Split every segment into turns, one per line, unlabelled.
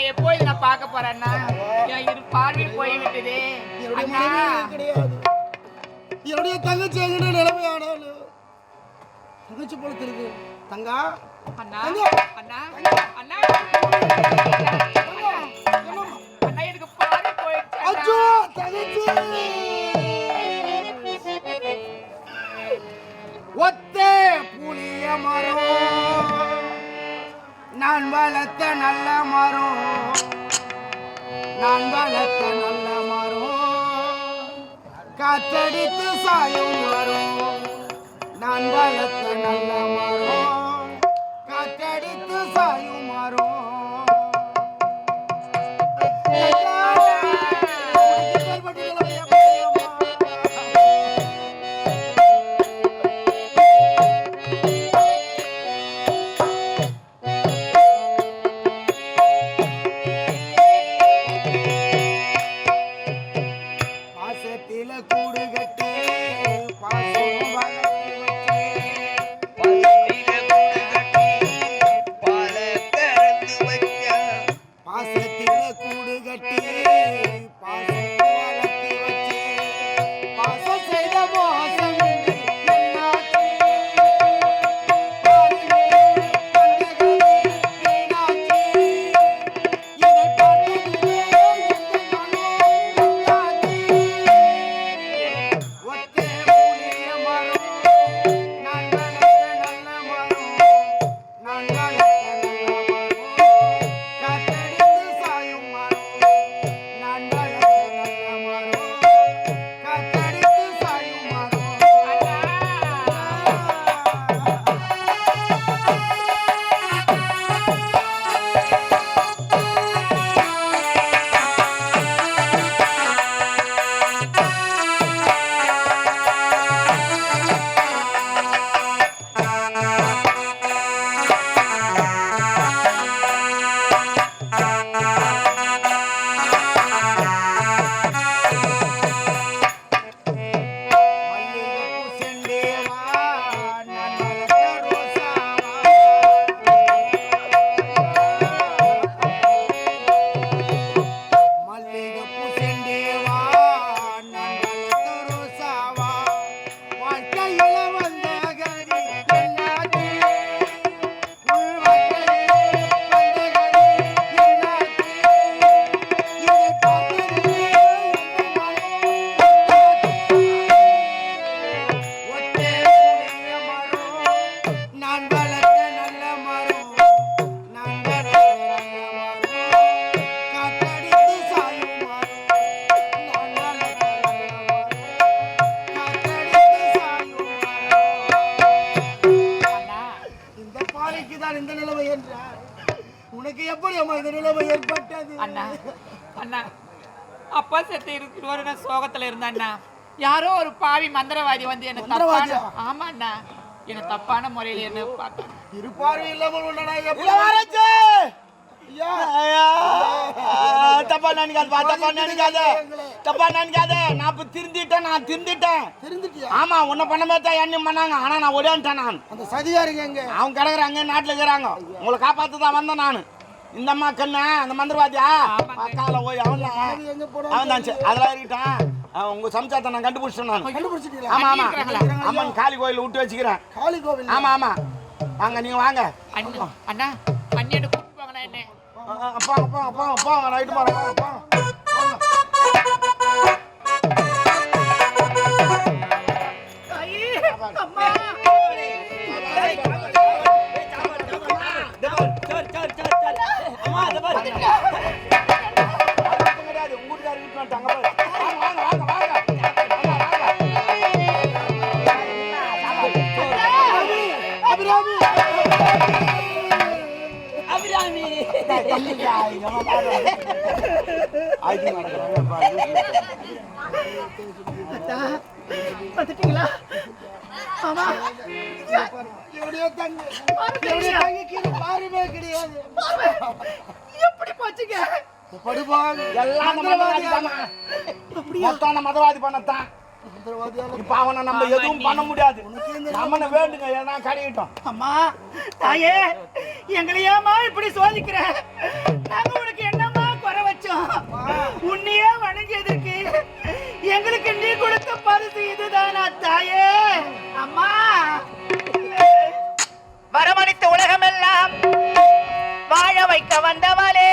நான் உங்களை நான் பார்க்க போறேன்னா? இரு பார்வை போய் விட்டது
என்னுடைய
அண்ணா.
மனைவி கிடையாது. என்னுடைய தங்கச்சி எங்கிட்ட நிலைமை ஆனாலும் தங்கச்சி போல இருக்கு தங்கா
அண்ணா. அண்ணா அண்ணா. அண்ணா எனக்கு பார்வை போயிடுச்சு
அச்சோ
அண்ணா.
தங்கச்சி. ஒத்தே புளிய மரம். நான் வளர்த்த நல்ல மரம். நான் வளர்த்த நல்ல மரம். காத்தடித்து சாயும் மரம். நான் வளர்த்த நல்ல மரம்.
அண்ணா. யாரோ ஒரு பாவி மந்திரவாதி வந்து என்ன தப்பான
மந்திரவாதியா?
ஆமா அண்ணா என்ன தப்பான முறையில என்ன பார்த்தாங்க.
இருப்பார்வை இல்லாமல் உண்டனா எப்படி
இளவரசே!
ஐயா!
தப்பா நினைக்காதப்பா, தப்பா நினைக்காத. தப்பா நினைக்காத. நான் இப்ப திருந்திட்டேன், நான் திருந்திட்டேன்.
தெரிஞ்சுட்டியா
ஆமா உன்னை பண்ண மாதிரி தான் என்னையும் பண்ணாங்க. ஆனா நான் ஒடியான்ட்டேன் நான்.
அந்த சதிகாரிங்க எங்க?
அவங்க கிடக்குறாங்க நாட்டுல இருக்கிறாங்க. உங்களை காப்பாத்து தான் வந்தேன் நான். இந்த அம்மா கண்ணு அந்த மந்திரவாதியா? கால போய் அவன் தான்
எங்க போனா
அவன் தான் சரி, அதெல்லாம் இருக்கட்டும். உங்க சம்சாரத்தை நான் கண்டுபிடிச்சிட்டேன் நான்
கண்டுபிடிச்சிட்டீங்களா
ஆமா ஆமா? அம்மன் காளி கோயில் விட்டு வச்சுக்கிறேன்
காளி கோவில்
ஆமா ஆமா வாங்க நீங்க வாங்க
அண்ணா அண்ணியோட கூப்பிட்டு போங்கண்ணா என்ன
அப்பா அப்பா அப்பா அப்பா ரைட்டு போறேன் அப்பா
அபிராமி
வந்துட்டீங்களா ஆமா
என்னுடைய தங்க? என்னுடைய தங்கைக்கு இது பாருமே கிடையாது.
எப்படி போச்சுங்க?
படுபாங்க
எல்லாம்? மொத்தம் அந்த மதவாதி பண்ணத்தான். இப்ப அவனை நம்ம எதுவும் பண்ண முடியாது. நம்மன வேண்டுங்க ஏன்னா கடையிட்டோம்.
அம்மா தாயே. எங்களை ஏமா இப்படி சோதிக்கிற? நாங்க உனக்கு என்னம்மா குறை வச்சோம்? உன்னையே வணங்கியதற்கு எங்களுக்கு நீ கொடுத்த பரிசு இதுதானா தாயே? அம்மா! வரமளித்த உலகமெல்லாம் வாழ வைக்க வந்தவளே!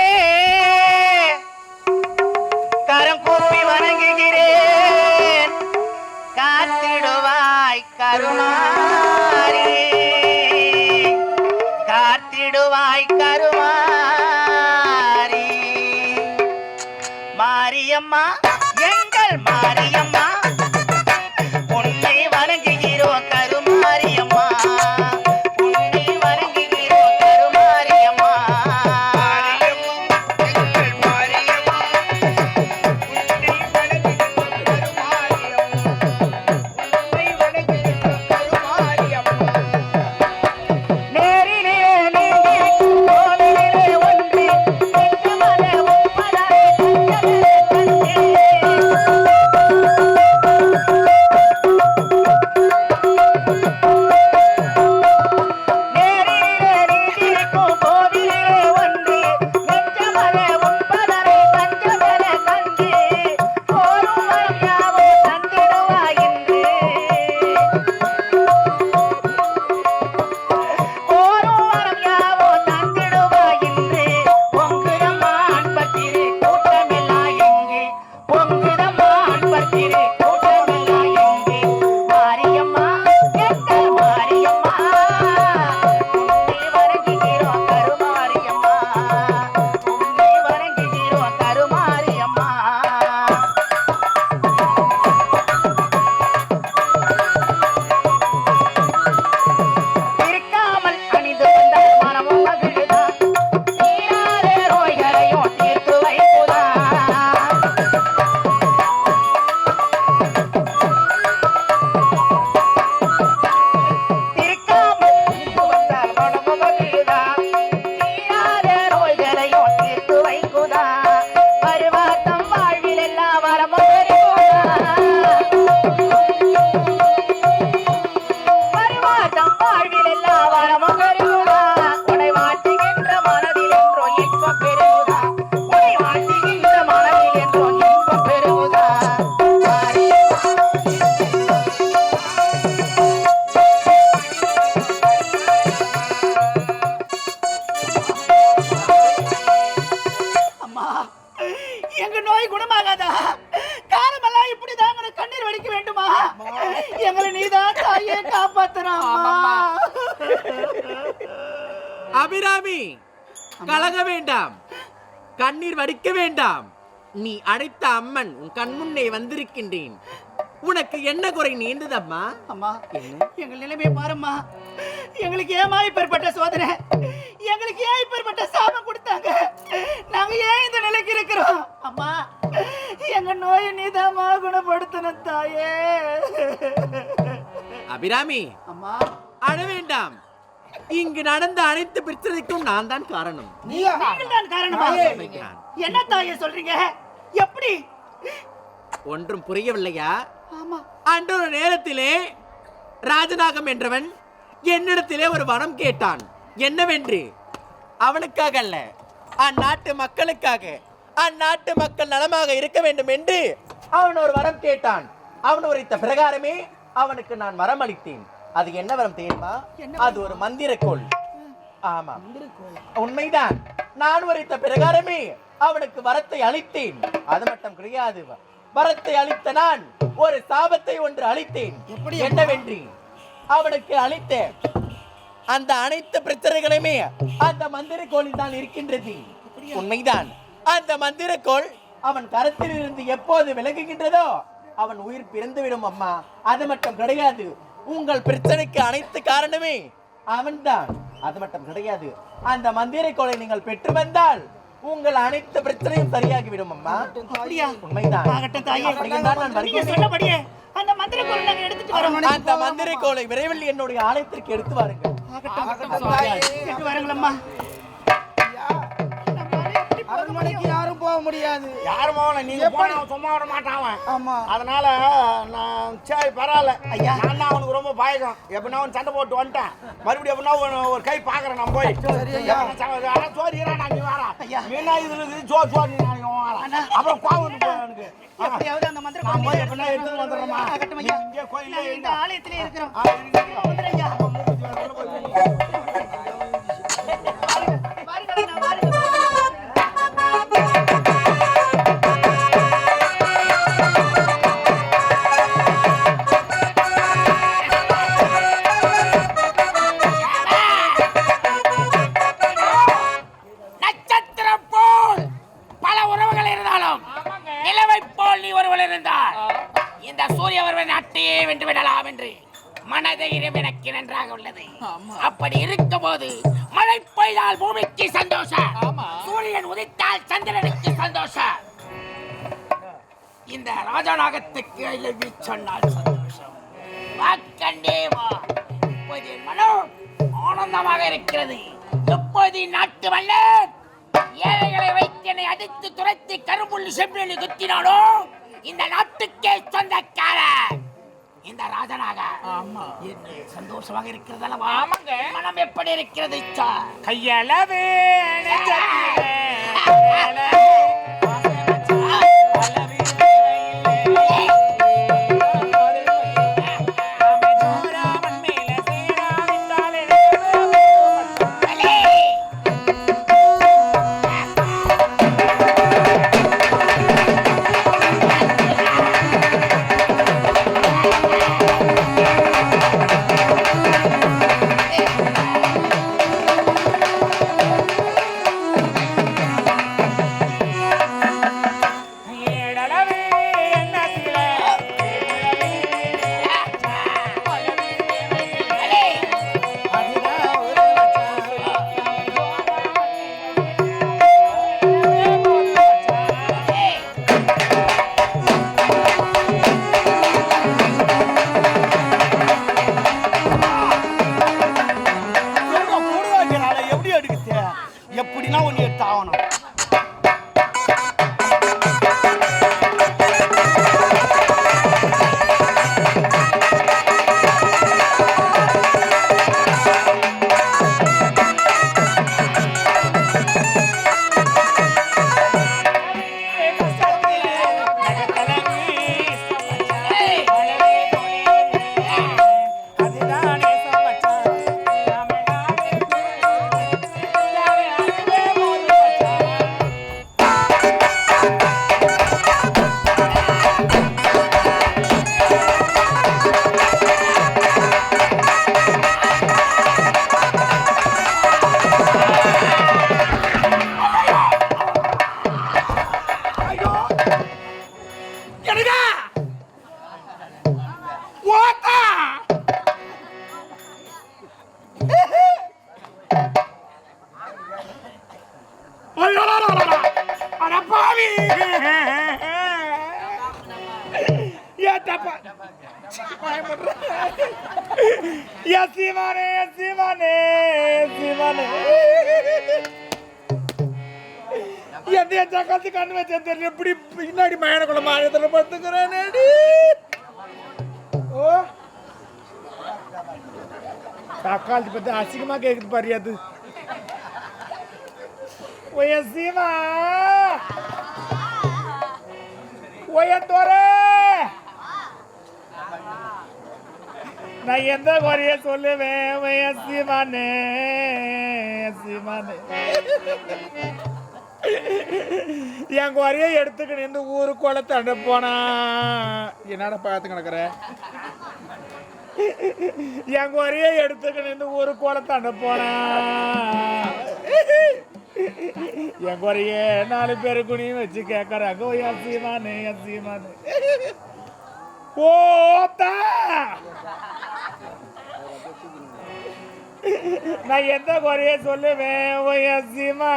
கலங்க வேண்டாம். கண்ணீர் வடிக்க வேண்டாம். நீ அழைத்த அம்மன் உன் கண்முன்னே வந்திருக்கின்றேன். உனக்கு என்ன குறை நீண்டதம்மா
அம்மா? எங்கள் நிலைமை பாரும்மா. எங்களுக்கு ஏமா இப்பேற்பட்ட சோதனை? எங்களுக்கு ஏன் இப்பேற்பட்ட சாபம் கொடுத்தாங்க? நாங்க ஏன் இந்த நிலைக்கு இருக்கிறோம்? அம்மா எங்க நோயை நீதாம்மா குணப்படுத்தணும் தாயே.
அபிராமி
அம்மா.
அழ வேண்டாம். இங்கு நடந்த அனைத்து பிரச்சனைக்கும் நான் தான் காரணம்.
நீங்கள் தான் காரணமா? என்ன தாயே சொல்றீங்க? எப்படி?
ஒன்றும் புரியவில்லையா?
ஆமா.
அன்றொரு நேரத்திலே ராஜநாகம் என்றவன் என்னிடத்திலே ஒரு வரம் கேட்டான். என்னவென்று? அவனுக்காக அல்ல அந்நாட்டு மக்களுக்காக அந்நாட்டு மக்கள் நலமாக இருக்க வேண்டும் என்று அவன் ஒரு வரம் கேட்டான். அவன் உரைத்த பிரகாரமே அவனுக்கு நான் வரம் அளித்தேன் அது என்ன வரம் தெரியுமா? அது ஒரு மந்திரக்கோள். ஆமா. உண்மைதான். நான் உரைத்த பிரகாரமே அவனுக்கு வரத்தை அளித்தேன். அது மட்டும் கிடையாது. வரத்தை அளித்த நான் ஒரு சாபத்தை ஒன்று அளித்தேன். என்னவென்று? அவனுக்கு அளித்த அந்த அனைத்து பிரச்சனைகளுமே அந்த மந்திரக்கோளில் தான் இருக்கின்றது. உண்மைதான். அந்த மந்திரக்கோள் அவன் கரத்தில் இருந்து எப்போது விலகுகின்றதோ அவன் உயிர் பிறந்துவிடும் அம்மா. அது மட்டும் கிடையாது. உங்கள் பிரச்சனைக்கு அனைத்து காரணமே அவன்தான். அது மட்டும் கிடையாது. அந்த மந்திரை கோலை நீங்கள் பெற்று வந்தால் உங்கள் அனைத்து பிரச்சனையும் சரியாகிவிடும் அம்மா. உண்மைதான்.
அந்த மந்திர நாங்க எடுத்துட்டு வரோம்
அந்த மந்திரை கோலை விரைவில் என்னுடைய ஆலயத்திற்கு எடுத்து வாருங்கள்.
எடுத்து வரங்களம்மா
அரண்மனைக்கு யாரும் போக முடியாது.
யார் மோகன நீங்க போன சும்மா விட மாட்டான் அவன்.
ஆமா.
அதனால நான் சரி பரவாயில்ல. ஐயா. நான் அவனுக்கு ரொம்ப பயகம் எப்படின்னா அவன் சண்டை போட்டு வந்துட்டேன். மறுபடியும் எப்படின்னா ஒரு- கை பாக்குறேன் நான் போய். எப்படின்னா சோறு நான் நீ வாரா மீனா இருக்குது சோ சோ நீ அப்புறம் கோவம் எனக்கு.
எப்படியாவது அந்த மந்திர
நான் போய் எப்படின்னா
ஆகட்டும் ஐயா
இங்கே கோயிலே
இந்த. ஆலயத்திலே இருக்கிறோம்.
ஒருவன் நாட்டையே வென்று விடலாம் என்று மனதைரியம் எனக்கு நன்றாக உள்ளது. அப்படி இருக்கும் போது மழை பெய்தால் பூமிக்கு சந்தோஷம். சூரியன் உதித்தால் சந்திரனுக்கு சந்தோஷம். இந்த ராஜநாகத்துக்கு எழுதி சொன்னால் சந்தோஷம். வாக்கண்டே வா. இப்போது மனம் ஆனந்தமாக இருக்கிறது. எப்போது நாட்டு மல்லன் ஏழைகளை வைத்து என்னை அடித்து துரத்தி கரும்புள்ளி செம்பிள்ளி குத்தினானோ? இந்த நாட்டுக்கே ராஜனாக என்று சந்தோஷமாக இருக்கிறது அல்லவா மனம் எப்படி இருக்கிறது கையளவு
எந்த சக்காத்து கண்ணு வச்சு தெரியல இப்படி பின்னாடி மயனக்குள்ள மாயத்தில் படுத்துக்கிறேனே ஓ. தக்காளி பத்தி அசிங்கமா கேக்குது பாரு ஒய சிவா ஒய தோரே நான் எந்த குறைய சொல்லுவேன்? ஒய சிவானே சிவானே என் குறைய எடுத்துக்க நின்று ஊரு குளத்தாண்ட போனா. என்னடா பார்த்து கிடக்குற? என் குறைய எடுத்துக்க நின்று ஊரு குளத்தாண்ட போனா. என் குறைய நாலு பேரு குனியும் வச்சு கேட்கறாங்க ஓ என் சீமானு என் சீமானு. நான் எந்த குறைய சொல்லுவேன் சீமா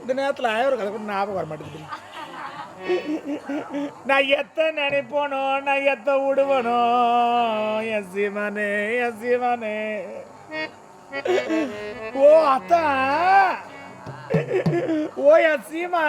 இந்த நேரத்தில் ஆயிரம் கலக்கு ஞாபகம் வர மாட்டேங்குது. நான் எத்த நினைப்போனோ நான் எத்த விடுவனோ? என் சீமானே என் சீமானே ஓ அத்தா. ஓ என் சீமா